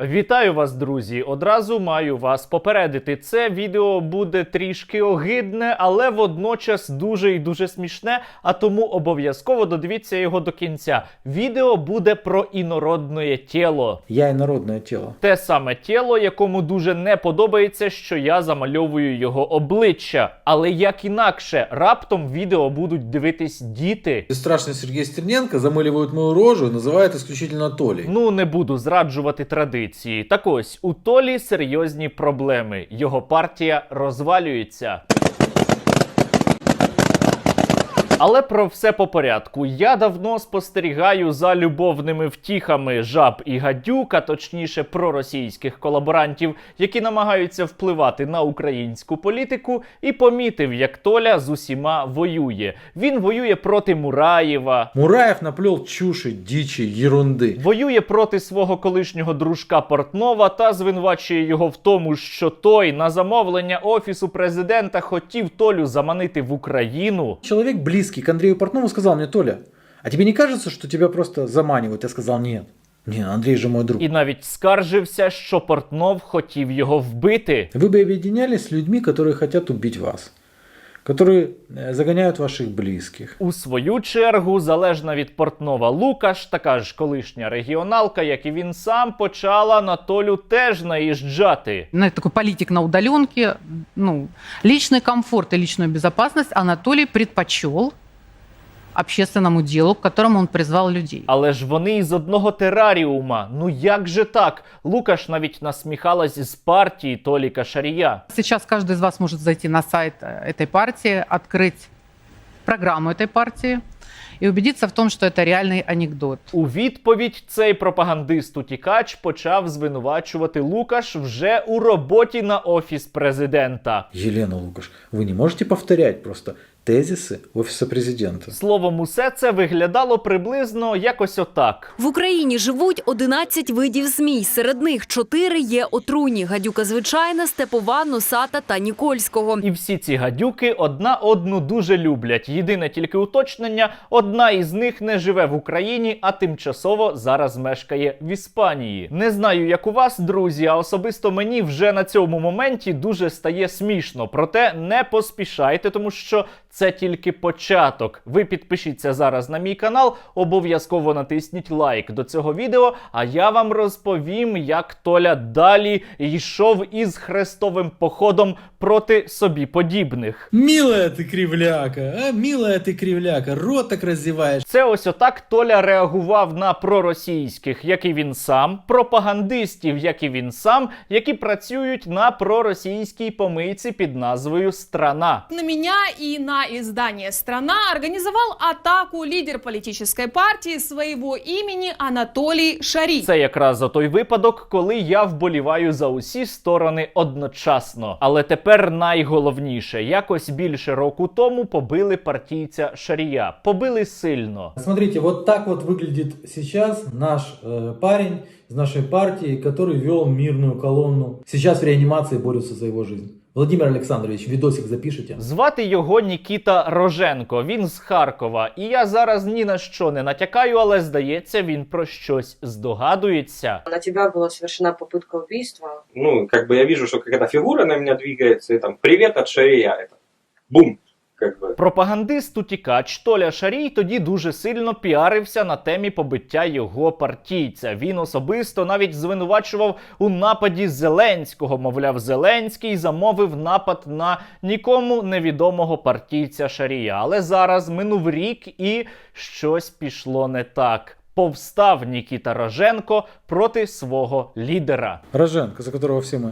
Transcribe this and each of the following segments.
Вітаю вас, друзі! Одразу маю вас попередити. Це відео буде трішки огидне, але водночас дуже і дуже смішне. А тому обов'язково додивіться його до кінця. Відео буде про інородне тіло. Я инородное тело. Те саме тіло, якому дуже не подобається, що я замальовую його обличчя. Але як інакше, раптом відео будуть дивитись діти. Бесстрашный Сергей Стерненко замыливает мою рожу и называет исключительно Толей. Ну, не буду зраджувати традиції. Так ось у Толі серйозні проблеми. Його партія розвалюється. Але про все по порядку. Я давно спостерігаю за любовними втіхами жаб і гадюк, а точніше проросійських колаборантів, які намагаються впливати на українську політику, і помітив, як Толя з усіма воює. Він воює проти Мураєва, Мураев наплел чуши, дичи, ерунды. Воює проти свого колишнього дружка Портнова та звинувачує його в тому, що той на замовлення офісу президента хотів Толю заманити в Україну. Чоловік Человек близкий к Андрею Портнову сказал мне, Толя, а тебе не кажется, что тебя просто заманивают? Я сказал, нет. Не, Андрей же мой друг. І навіть скаржився, що Портнов хотів його вбити. Вы бы объединялись с людьми, которые хотят убить вас. Которые э, загоняют ваших близких. У свою чергу, залежна від Портнова Лукаш, така ж колишня регіоналка, як і він сам, почала на Толю теж наїжджати. ну, такой политик на удаленке, ну, личный комфорт и личную безопасность Анатолий предпочел общественному делу, к которому он призвал людей. Але ж вони із одного тераріума. Ну як же так? Лукаш навіть насміхалась з партії Толіка Шарія. Сейчас каждый из вас может зайти на сайт э, этой партии, открыть программу этой партии и убедиться в том, что это реальный анекдот. У відповідь цей пропагандист-утікач почав звинувачувати Лукаш вже у роботі на офіс президента. Елена Лукаш, вы не можете повторять просто тезисы офиса президента. Словом, усе це виглядало приблизно якось отак. В Україні живуть 11 видів змій. Серед них 4 є отруйні: гадюка звичайна, степова, носата та нікольського. І всі ці гадюки одна одну дуже люблять. Єдине тільки уточнення: одна із них не живе в Україні, а тимчасово зараз мешкає в Іспанії. Не знаю, як у вас, друзі, а особисто мені вже на цьому моменті дуже стає смішно. Проте не поспішайте, тому що це тільки початок. Ви підпишіться зараз на мій канал, обов'язково натисніть лайк до цього відео. А я вам розповім, як Толя далі йшов із хрестовим походом проти собі подібних. Милая ты кривляка, а? Милая ты кривляка, рот так раздеваешь. Це ось отак Толя реагував на проросійських, як і він сам, пропагандистів, як і він сам, які працюють на проросійській помийці під назвою Страна. На меня и на издание «Страна» организовал атаку лидер политической партии своего имени Анатолий Шари. Це якраз за той випадок, коли я вболіваю за усі сторони одночасно. Але тепер найголовніше, якось більше року тому побили партійця Шарія. Побили сильно. Смотрите, вот так вот выглядит сейчас наш э, парень из нашей партии, который вел мирную колонну. Сейчас в реанимации борются за его жизнь. Владимир Александрович, видосик запишите. Звати його Нікіта Роженко. Він з Харкова. І я зараз ні на що не натякаю, але здається, він про щось здогадується. На тебя была совершена попытка убийства. ну, как бы я вижу, что какая-то фигура на меня двигается, и там, привет от Шария, это, бум, как бы. Пропагандист утікач Толя Шарій тоді дуже сильно піарився на темі побиття його партійця. Він особисто навіть звинувачував у нападі Зеленського. Мовляв, Зеленський замовив напад на нікому невідомого партійця Шарія. Але зараз минув рік і щось пішло не так. Повстав Нікіта Роженко проти свого лідера. Роженко, за которого все мы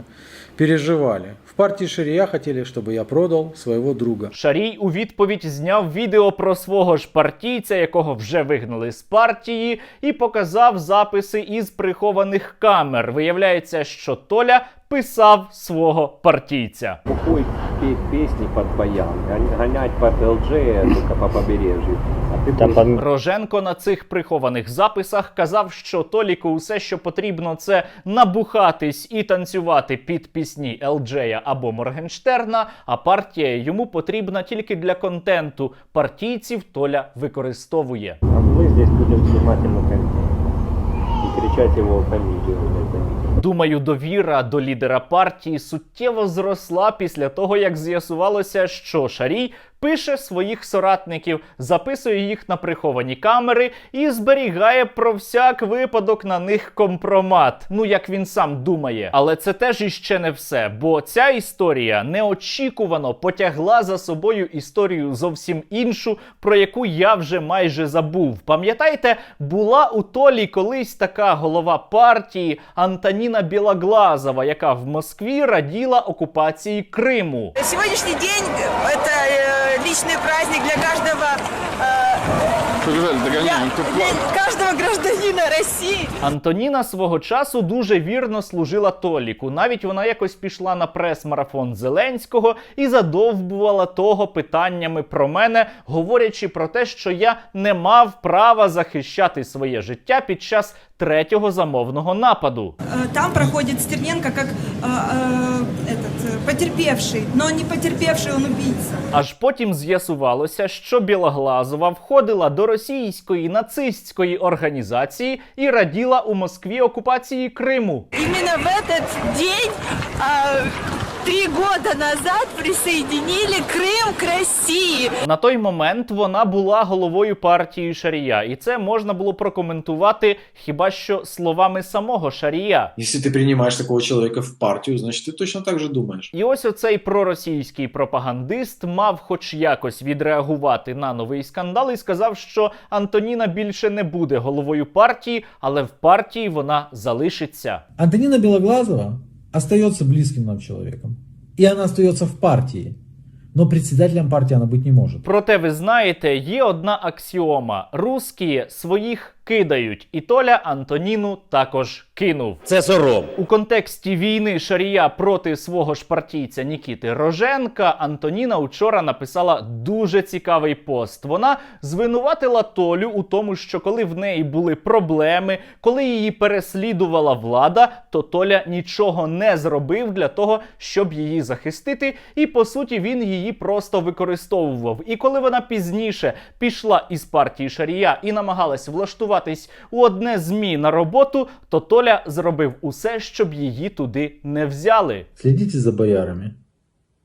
переживали. В партии Ширия хотели, чтобы я продал своего друга. Шарій у відповідь зняв відео про свого ж партійця, якого вже вигнали з партії, і показав записи із прихованих камер. Виявляється, що Толя писав свого партійця. Петь песни под баян, гон- гонять под ЛД только по побережью. Роженко на цих прихованих записах казав, що Толіку усе, що потрібно, це набухатись і танцювати під пісні Елджея або Моргенштерна. А партія йому потрібна тільки для контенту. Партійців Толя використовує. А мы здесь будем внимательно контент. И кричать его фамилию. блядь. Думаю, довіра до лідера партії суттєво зросла після того, як з'ясувалося, що Шарій пише своїх соратників, записує їх на приховані камери і зберігає про всяк випадок на них компромат. Ну як він сам думає. Але це теж іще не все, бо ця історія неочікувано потягла за собою історію зовсім іншу, про яку я вже майже забув. Пам'ятаєте, була у Толі колись така голова партії Антоніна Білоглазова, яка в Москві раділа окупації Криму. Сегодняшний день – это э, личный праздник для каждого, э, для, каждого гражданина России. Антоніна свого часу дуже вірно служила Толіку. Навіть вона якось пішла на прес-марафон Зеленського і задовбувала того питаннями про мене, говорячи про те, що я не мав права захищати своє життя під час третього замовного нападу. Э, Там проходит Стерненко как э, э, этот, э, потерпевший, но не потерпевший, он убийца. Аж потім з'ясувалося, що Білоглазова входила до російської нацистської організації і раділа у Москві окупації Криму. Именно в этот день, э, три года назад, присоединили Крым к России. На той момент вона була головою партії Шарія, і це можна було прокоментувати хіба що словами самого Шарія. Если ты принимаешь такого человека в партию, значит, ты точно так же думаешь. І ось оцей проросійський пропагандист мав хоч якось відреагувати на новий скандал і сказав, що Антоніна більше не буде головою партії, але в партії вона залишиться. Антонина Белоглазова остается близким нам человеком. И она остается в партии. Но председателем партии она быть не может. Проте ви знаєте, є одна аксіома: русські своїх кидають, і Толя Антоніну також кинув. Це сором. У контексті війни Шарія проти свого ж партійця Нікіти Роженка Антоніна вчора написала дуже цікавий пост. Вона звинуватила Толю у тому, що коли в неї були проблеми, коли її переслідувала влада, то Толя нічого не зробив для того, щоб її захистити. І по суті він її просто використовував. І коли вона пізніше пішла із партії Шарія і намагалась влаштуватись у одне змі на роботу, то Толя зробив усе, щоб її туди не взяли. Следите за боярами.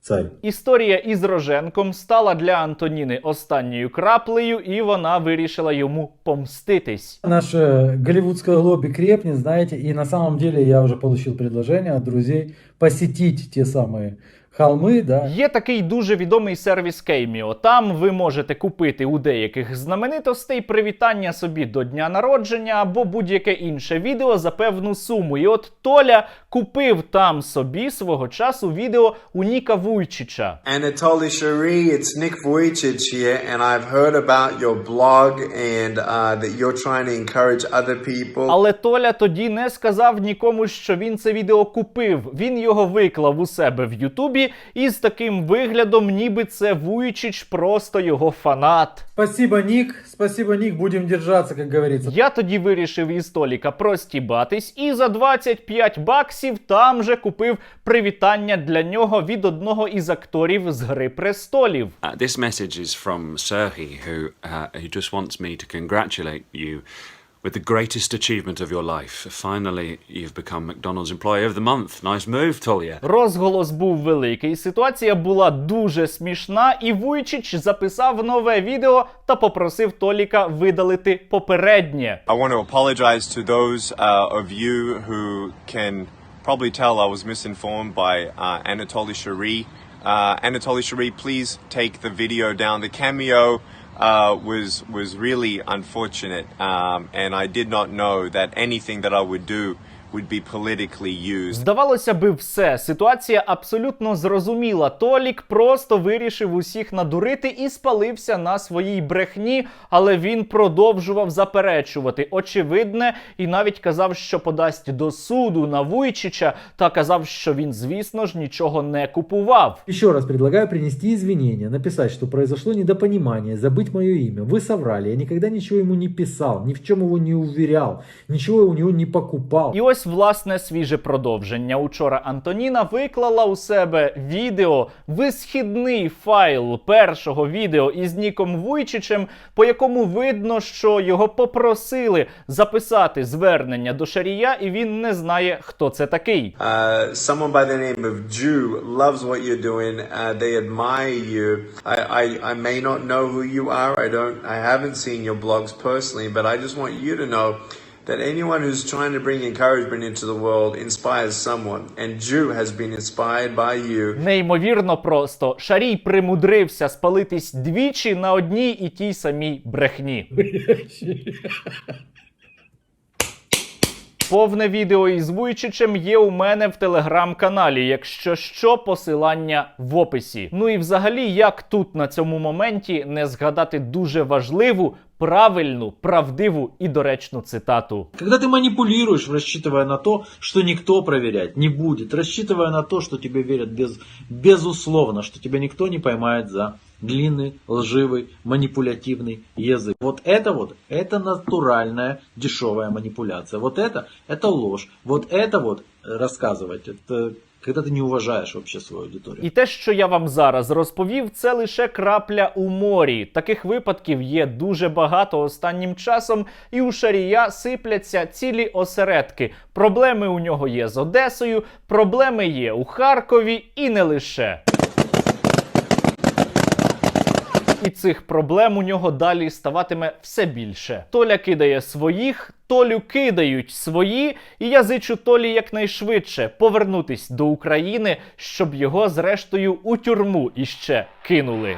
Царь. Історія із Роженком стала для Антоніни останньою краплею, і вона вирішила йому помститись. Наше голливудское лобби крепнет, знаете, и на самом деле я уже получил предложение от друзей посетить те самые холмы, да, Є такий дуже відомий сервіс Кейміо. Там ви можете купити у деяких знаменитостей привітання собі до дня народження або будь-яке інше відео за певну суму. І от Толя купив там собі свого часу відео у Ніка Вуйчича. Anatoly Shari, it's Nick Vujicic here, and I've heard about your blog and uh, that you're trying to encourage other people. Але Толя тоді не сказав нікому, що він це відео купив. Він його виклав у себе в Ютубі і з таким виглядом, ніби це Вуйчич просто його фанат. Спасибо, Ник. Спасибо, Ник. Будем держаться, как говорится. Я тоді вирішив із Толіка простібатись і за 25 баксів там же купив привітання для нього від одного із акторів з Гри престолів. Uh, this message is from Serhi, who uh, who just wants me to congratulate you with the greatest achievement of your life. Finally, you've become McDonald's Employee of the Month. Nice move, Tolia. Розголос був великий, ситуація була дуже смішна, і Вуйчич записав нове відео та попросив Толіка видалити попереднє. I want to apologize to those uh, of you who can probably tell I was misinformed by uh, Anatoly Shari. Uh, Anatoly Shari, please take the video down. The cameo uh, was was really unfortunate, um, and I did not know that anything that I would do would be politically used. Здавалося би, все. Ситуація абсолютно зрозуміла. Толік просто вирішив усіх надурити і спалився на своїй брехні, але він продовжував заперечувати очевидне і навіть казав, що подасть до суду на Вуйчича, та казав, що він, звісно ж, нічого не купував. Еще раз предлагаю принести извинения, написать, что произошло недопонимание, забыть мое имя. Вы соврали, я никогда ничего ему не писал, ни в чем его не уверял, ничего у него не покупал. І ось ось власне свіже продовження. Учора Антоніна виклала у себе відео, висхідний файл першого відео із Ніком Вуйчичем, по якому видно, що його попросили записати звернення до Шарія, і він не знає, хто це такий. Uh, someone by the name of Jew loves what you're doing. Uh, they admire you. I, I, I may not know who you are. I don't. I haven't seen your blogs personally, but I just want you to know that anyone who's trying to bring encouragement into the world inspires someone, and Jew has been inspired by you. Неймовірно просто Шарій примудрився спалитись двічі на одній і тій самій брехні. Повне відео із Вуйчичем є у мене в телеграм-каналі. Якщо що, посилання в описі. Ну і взагалі, як тут на цьому моменті не згадати дуже важливу, правильну, правдиву і доречну цитату. Когда ты манипулируешь, рассчитывая на то, что никто проверять не будет, рассчитывая на то, что тебе верят без, безусловно, что тебя никто не поймает за длинный, лживый, манипулятивный язык. Вот это вот, это натуральная дешевая манипуляция. Вот это, это ложь. Вот это вот э, рассказывать, это когда ты не уважаешь вообще свою аудиторию. І те, що я вам зараз розповів, це лише крапля у морі. Таких випадків є дуже багато останнім часом, і у Шарія сипляться цілі осередки. Проблеми у нього є з Одесою, проблеми є у Харкові і не лише. І цих проблем у нього далі ставатиме все більше. Толя кидає своїх, Толю кидають свої, і я зичу Толі якнайшвидше повернутись до України, щоб його зрештою у тюрму іще кинули.